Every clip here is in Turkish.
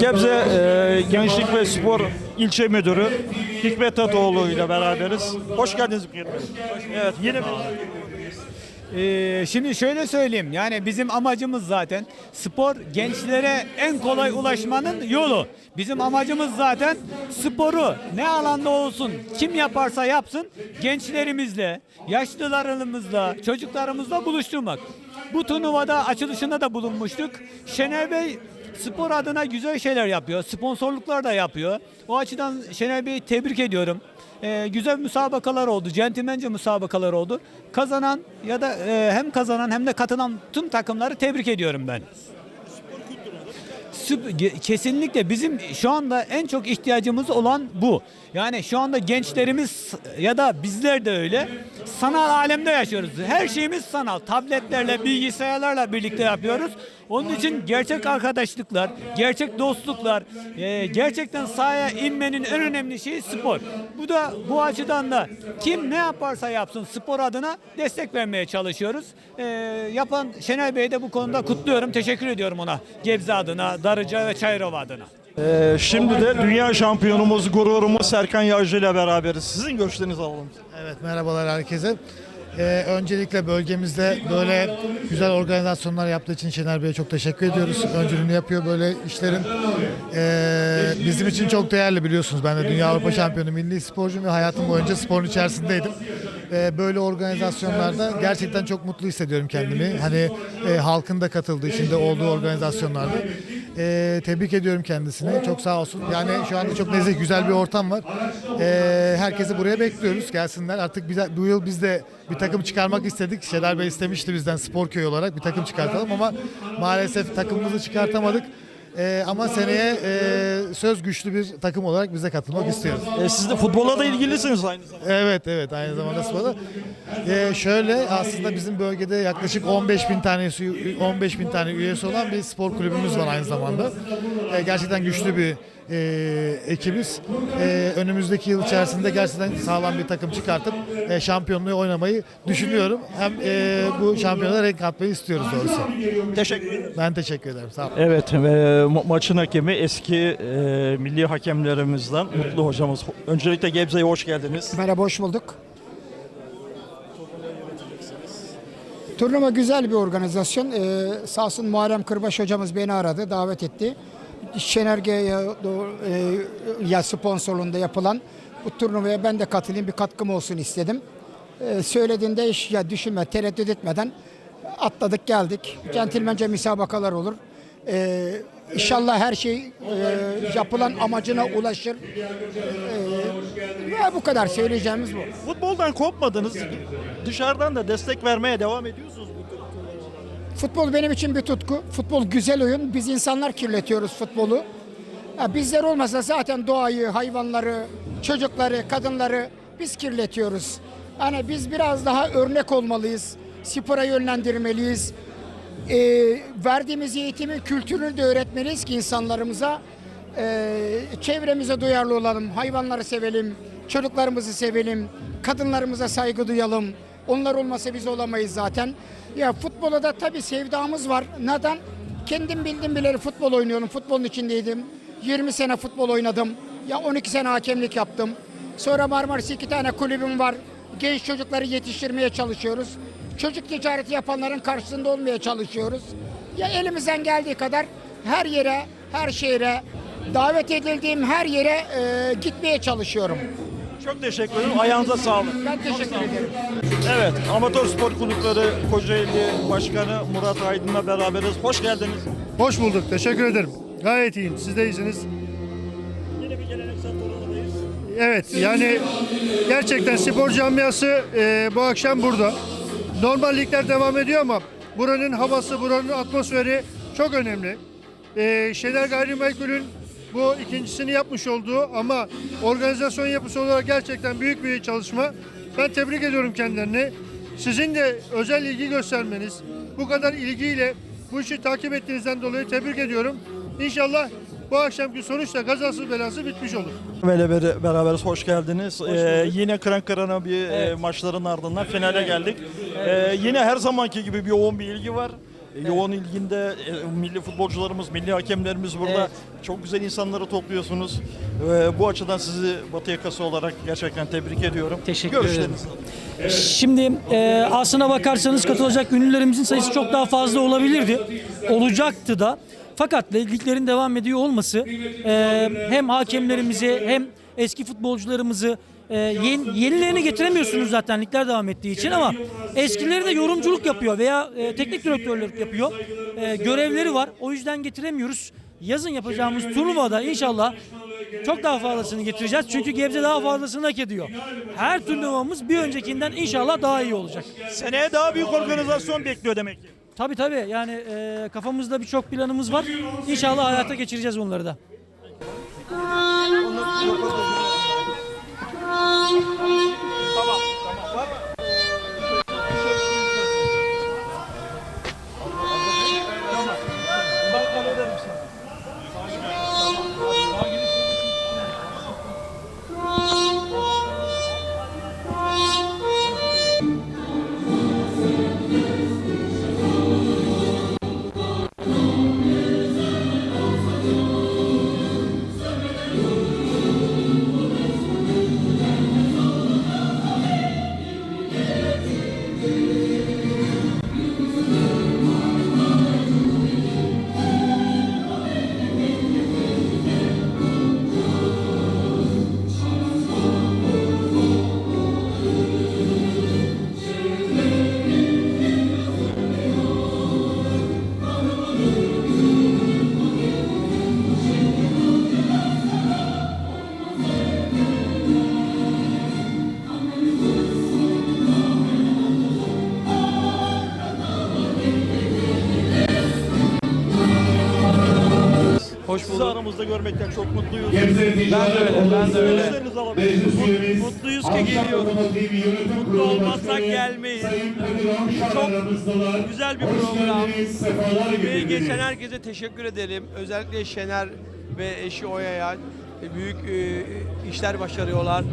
Gebze e, Gençlik ve Spor İlçe Müdürü Hikmet Tatoğlu ile beraberiz. Hoş geldiniz Hikmet Bey. Evet bir Ee, şimdi şöyle söyleyeyim yani bizim amacımız zaten spor gençlere en kolay ulaşmanın yolu. Bizim amacımız zaten sporu ne alanda olsun kim yaparsa yapsın gençlerimizle, yaşlılarımızla, çocuklarımızla buluşturmak. Bu turnuvada açılışında da bulunmuştuk. Şener Bey spor adına güzel şeyler yapıyor. Sponsorluklar da yapıyor. O açıdan Şener Bey'i tebrik ediyorum. Ee, güzel müsabakalar oldu. Centilmence müsabakalar oldu. Kazanan ya da e, hem kazanan hem de katılan tüm takımları tebrik ediyorum ben. Kesinlikle bizim şu anda en çok ihtiyacımız olan bu. Yani şu anda gençlerimiz ya da bizler de öyle sanal alemde yaşıyoruz. Her şeyimiz sanal. Tabletlerle, bilgisayarlarla birlikte yapıyoruz. Onun için gerçek arkadaşlıklar, gerçek dostluklar, e, gerçekten sahaya inmenin en önemli şeyi spor. Bu da bu açıdan da kim ne yaparsa yapsın spor adına destek vermeye çalışıyoruz. E, yapan Şener Bey'i de bu konuda kutluyorum. Teşekkür ediyorum ona. Gebze adına, Darıca ve Çayırova adına. E, şimdi de dünya şampiyonumuz, gururumuz Serkan Yağcı ile beraberiz. Sizin görüşlerinizi alalım. Evet merhabalar herkese. Ee, öncelikle bölgemizde böyle güzel organizasyonlar yaptığı için Şener Bey'e çok teşekkür ediyoruz. Öncülüğünü yapıyor böyle işlerin. Ee, bizim için çok değerli biliyorsunuz. Ben de Dünya Avrupa Şampiyonu milli sporcuyum ve hayatım boyunca sporun içerisindeydim. Ee, böyle organizasyonlarda gerçekten çok mutlu hissediyorum kendimi. Hani e, halkın da katıldığı, içinde olduğu organizasyonlarda. Ee, tebrik ediyorum kendisini. Çok sağ olsun. Yani şu anda çok nezih, güzel bir ortam var. Ee, herkesi buraya bekliyoruz. Gelsinler. Artık bize, bu yıl biz de bir takım çıkarmak istedik. Şedar Bey istemişti bizden spor köyü olarak bir takım çıkartalım ama maalesef takımımızı çıkartamadık. Ee, ama seneye e, söz güçlü bir takım olarak bize katılmak istiyoruz. E, siz de futbola da ilgilisiniz aynı zamanda. Evet evet aynı zamanda sporda. Ee, şöyle aslında bizim bölgede yaklaşık 15 bin tane 15 bin tane üyesi olan bir spor kulübümüz var aynı zamanda. Ee, gerçekten güçlü bir e, ekibiz. Ee, önümüzdeki yıl içerisinde gerçekten sağlam bir takım çıkartıp e, şampiyonluğu oynamayı düşünüyorum. Hem e, bu şampiyonlara renk katmayı istiyoruz doğrusu. Teşekkür ederim. Ben teşekkür ederim. Sağ olun. Evet, e, ma- maçın hakemi eski e, milli hakemlerimizden Mutlu hocamız. Öncelikle Gebze'ye hoş geldiniz. Merhaba, hoş bulduk. Turnuva güzel bir organizasyon. Ee, sağ olsun Muharrem Kırbaş hocamız beni aradı, davet etti. Şenerge'ye doğru- e, ya sponsorluğunda yapılan bu turnuvaya ben de katılayım, bir katkım olsun istedim. Ee, söylediğinde iş ya düşünme, tereddüt etmeden atladık geldik. Centilmence müsabakalar olur. Ee, inşallah her şey e, yapılan amacına ulaşır. Ee, ve bu kadar söyleyeceğimiz bu. Futboldan kopmadınız. Dışarıdan da destek vermeye devam ediyorsunuz. Futbol benim için bir tutku. Futbol güzel oyun. Biz insanlar kirletiyoruz futbolu. Ya bizler olmasa zaten doğayı, hayvanları, çocukları, kadınları biz kirletiyoruz. Hani biz biraz daha örnek olmalıyız. Spora yönlendirmeliyiz. Ee, verdiğimiz eğitimin kültürünü de öğretmeliyiz ki insanlarımıza. Ee, çevremize duyarlı olalım, hayvanları sevelim, çocuklarımızı sevelim, kadınlarımıza saygı duyalım. Onlar olmasa biz olamayız zaten. Ya futbola da tabii sevdamız var. Neden? Kendim bildim bileli futbol oynuyorum. Futbolun içindeydim. 20 sene futbol oynadım. Ya 12 sene hakemlik yaptım. Sonra Marmaris iki tane kulübüm var. Genç çocukları yetiştirmeye çalışıyoruz. Çocuk ticareti yapanların karşısında olmaya çalışıyoruz. Ya elimizden geldiği kadar her yere, her şehre, davet edildiğim her yere e, gitmeye çalışıyorum. Çok teşekkür ederim. Ayağınıza sağlık. Ben teşekkür ederim. Evet, Amatör Spor Kulüpleri Kocaeli Başkanı Murat Aydın'la beraberiz. Hoş geldiniz. Hoş bulduk. Teşekkür ederim. Gayet iyiyim. Siz de iyisiniz. Yine bir geleneksel turnuvadayız. Evet yani gerçekten spor camiası e, bu akşam burada. Normal ligler devam ediyor ama buranın havası, buranın atmosferi çok önemli. E, Şener Gayrimenkul'ün bu ikincisini yapmış olduğu ama organizasyon yapısı olarak gerçekten büyük bir çalışma. Ben tebrik ediyorum kendilerini. Sizin de özel ilgi göstermeniz, bu kadar ilgiyle bu işi takip ettiğinizden dolayı tebrik ediyorum. İnşallah bu akşamki sonuçta kazasız belası bitmiş olur. Böyle ber- beraberiz, hoş geldiniz. Ee, yine kıran kırana bir e, maçların ardından finale geldik. Ee, yine her zamanki gibi bir yoğun bir ilgi var. E, Yoğun ilginde e, milli futbolcularımız, milli hakemlerimiz burada. Evet. Çok güzel insanları topluyorsunuz. E, bu açıdan sizi Batı yakası olarak gerçekten tebrik ediyorum. Teşekkür ederim. Şimdi e, aslına bakarsanız katılacak ünlülerimizin sayısı çok daha fazla olabilirdi. Olacaktı da. Fakat liglerin devam ediyor olması e, hem hakemlerimizi hem eski futbolcularımızı e, yeni, yenilerini getiremiyorsunuz zaten ligler devam ettiği için ama eskileri de yorumculuk yapıyor veya e, teknik direktörlük yapıyor. E, görevleri var. O yüzden getiremiyoruz. Yazın yapacağımız turnuvada inşallah çok daha fazlasını getireceğiz. Çünkü Gebze daha fazlasını hak ediyor. Her turnuvamız bir öncekinden inşallah daha iyi olacak. Seneye daha büyük organizasyon bekliyor demek ki. Tabii tabii yani e, kafamızda birçok planımız var. İnşallah hayata geçireceğiz onları da. Thank you. Sizi aramızda görmekten çok mutluyuz. Ben de öyle, ben de öyle. Alabilirim. Mutluyuz ki geliyoruz. Mutlu olmazsak gelmeyiz. Çok güzel bir program. Emeği geçen herkese teşekkür edelim. Özellikle Şener ve eşi Oya'ya büyük e, işler başarıyorlar.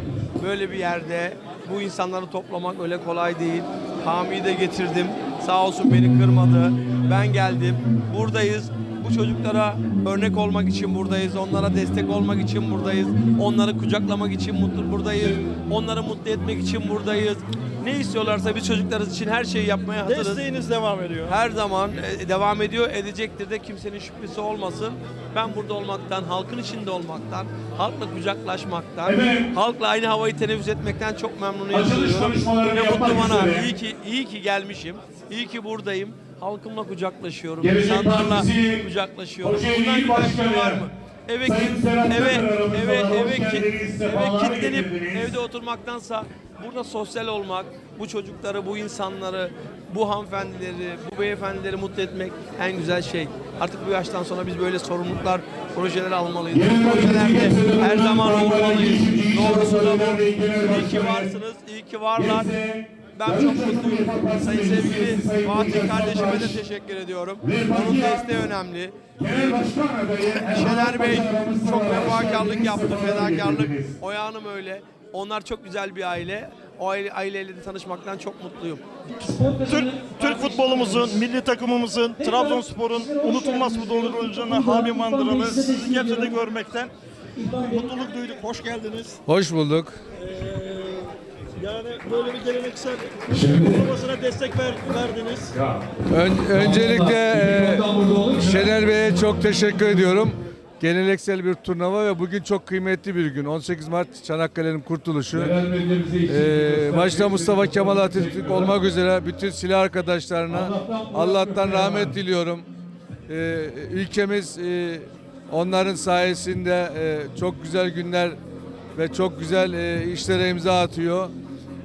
Böyle bir yerde bu insanları toplamak öyle kolay değil. Hami'yi de getirdim. Sağ olsun beni kırmadı. Ben geldim. Buradayız. Bu çocuklara örnek olmak için buradayız. Onlara destek olmak için buradayız. Onları kucaklamak için mutlu buradayız. Onları mutlu etmek için buradayız. Ne istiyorlarsa biz çocuklarımız için her şeyi yapmaya hazırız. Desteğiniz devam ediyor. Her zaman e, devam ediyor, edecektir de kimsenin şüphesi olmasın. Ben burada olmaktan, halkın içinde olmaktan, halkla kucaklaşmaktan, halkla aynı havayı teneffüs etmekten çok memnuniyet duyuyorum. Ne mutlu bana. İyi ki, iyi ki gelmişim. İyi ki buradayım. Halkımla kucaklaşıyorum. insanlarla kucaklaşıyorum. Bundan bir şey var mı? Eve, eve, eve, eve, ki- eve kilitlenip evde oturmaktansa burada sosyal olmak, bu çocukları, bu insanları, bu hanımefendileri, bu beyefendileri mutlu etmek en güzel şey. Artık bu yaştan sonra biz böyle sorumluluklar, projeler almalıyız. Bu projelerde her zaman olmalıyız. Doğrusu da bu. İyi ki varsınız, iyi ki varlar. Ben çok mutluyum. Sayın sevgili Fatih kardeşime de teşekkür ediyorum. Onun desteği önemli. Şener Bey çok vefakarlık yaptı, fedakarlık. Oya Hanım öyle. Onlar çok güzel bir aile. O aile, aileyle de tanışmaktan çok mutluyum. Türk, Türk futbolumuzun, milli takımımızın, Trabzonspor'un unutulmaz futbolcularından Hami Mandıralı sizi Gebze'de görmekten mutluluk duyduk. Hoş geldiniz. Hoş bulduk. Yani böyle bir geleneksel turnuvasına destek ver, verdiniz. Ön- öncelikle e, Şener Bey'e çok teşekkür ediyorum. Geleneksel bir turnuva ve bugün çok kıymetli bir gün. 18 Mart Çanakkale'nin kurtuluşu. E, başta Mustafa Kemal Atatürk olmak üzere bütün silah arkadaşlarına Allah'tan rahmet diliyorum. E, ülkemiz e, onların sayesinde e, çok güzel günler ve çok güzel e, işlere imza atıyor.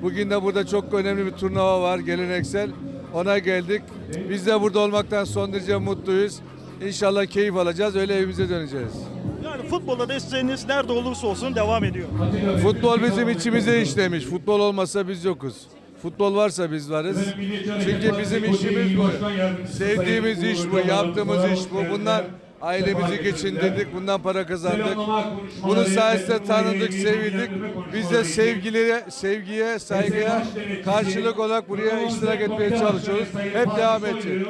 Bugün de burada çok önemli bir turnuva var geleneksel. Ona geldik. Biz de burada olmaktan son derece mutluyuz. İnşallah keyif alacağız. Öyle evimize döneceğiz. Yani futbolda desteğiniz nerede olursa olsun devam ediyor. Futbol bizim içimize işlemiş. Futbol olmasa biz yokuz. Futbol varsa biz varız. Çünkü bizim işimiz bu. Sevdiğimiz iş bu, yaptığımız iş bu. Bunlar ailemizi geçindirdik, bundan para kazandık. Bunun sayesinde tanındık, sevildik. Biz de sevgilere, sevgiye, saygıya karşılık olarak buraya iştirak etmeye çalışıyoruz. Hep devam edeceğiz.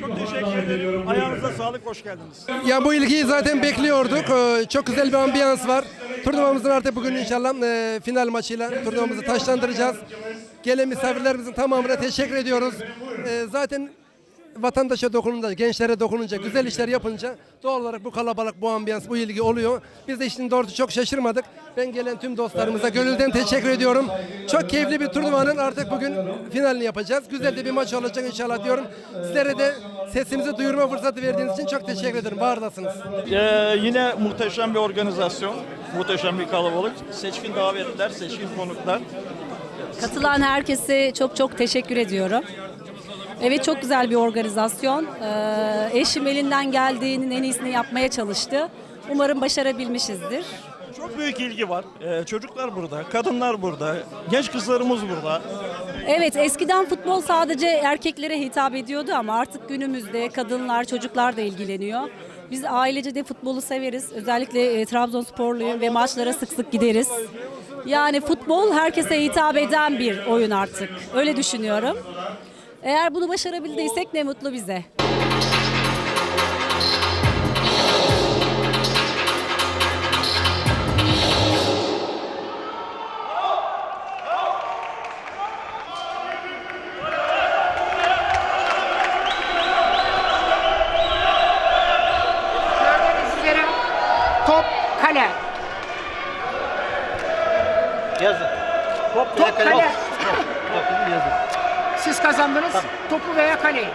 Çok teşekkür ederim. Ayağınıza sağlık, hoş geldiniz. Ya bu ilgiyi zaten bekliyorduk. Ee, Çok güzel bir ambiyans var. Turnuvamızın artık bugün inşallah e, final maçıyla turnuvamızı taşlandıracağız. Gelen misafirlerimizin tamamına teşekkür ediyoruz. Ee, Zaten vatandaşa dokununca, gençlere dokununca, güzel işler yapınca doğal olarak bu kalabalık, bu ambiyans, bu ilgi oluyor. Biz de işin doğrusu çok şaşırmadık. Ben gelen tüm dostlarımıza gönülden teşekkür ediyorum. Çok keyifli bir turnuvanın artık bugün finalini yapacağız. Güzel de bir maç olacak inşallah diyorum. Sizlere de sesimizi duyurma fırsatı verdiğiniz için çok teşekkür ederim. Var olasınız. Ee, yine muhteşem bir organizasyon, muhteşem bir kalabalık. Seçkin davetler, seçkin konuklar. Katılan herkese çok çok teşekkür ediyorum. Evet çok güzel bir organizasyon. Ee, eşim elinden geldiğinin en iyisini yapmaya çalıştı. Umarım başarabilmişizdir. Çok büyük ilgi var. Ee, çocuklar burada, kadınlar burada, genç kızlarımız burada. Evet eskiden futbol sadece erkeklere hitap ediyordu ama artık günümüzde kadınlar, çocuklar da ilgileniyor. Biz ailece de futbolu severiz. Özellikle e, Trabzonsporluyum ve maçlara sık sık gideriz. Yani futbol herkese hitap eden bir oyun artık. Öyle düşünüyorum. Eğer bunu başarabildiysek ne mutlu bize. Top kale. Yazın. Top, Top kale. yazın. Siz kazandınız. Topu veya kaleyi.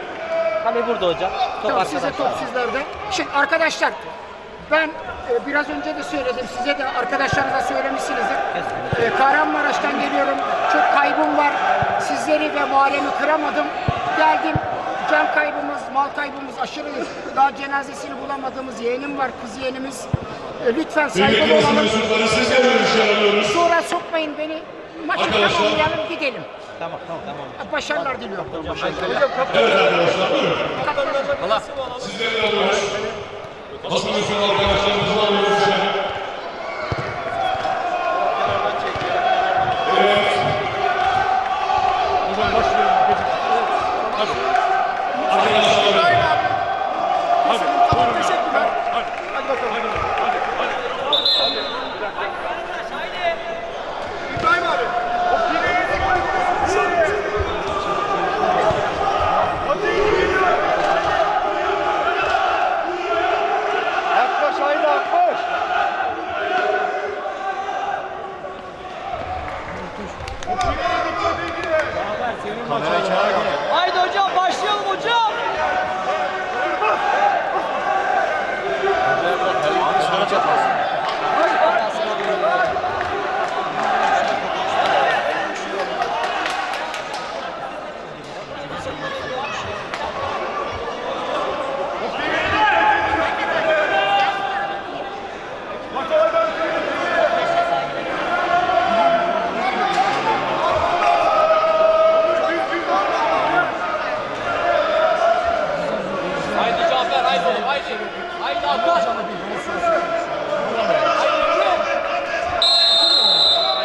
Kale burada hocam. Top Tamam, size top sizlerde. Şimdi arkadaşlar ben e, biraz önce de söyledim. Size de arkadaşlarınıza söylemişsinizdir. E, Kahramanmaraş'tan geliyorum. Çok kaybım var. Sizleri ve mahallemi kıramadım. Geldim. Can kaybımız, mal kaybımız aşırı. Daha cenazesini bulamadığımız yeğenim var, kız yeğenimiz. E, lütfen saygılı olalım. Sonra sokmayın beni. Maçı tamamlayalım gidelim. Tamam tamam tamam. Başarılar diliyorum. Haydi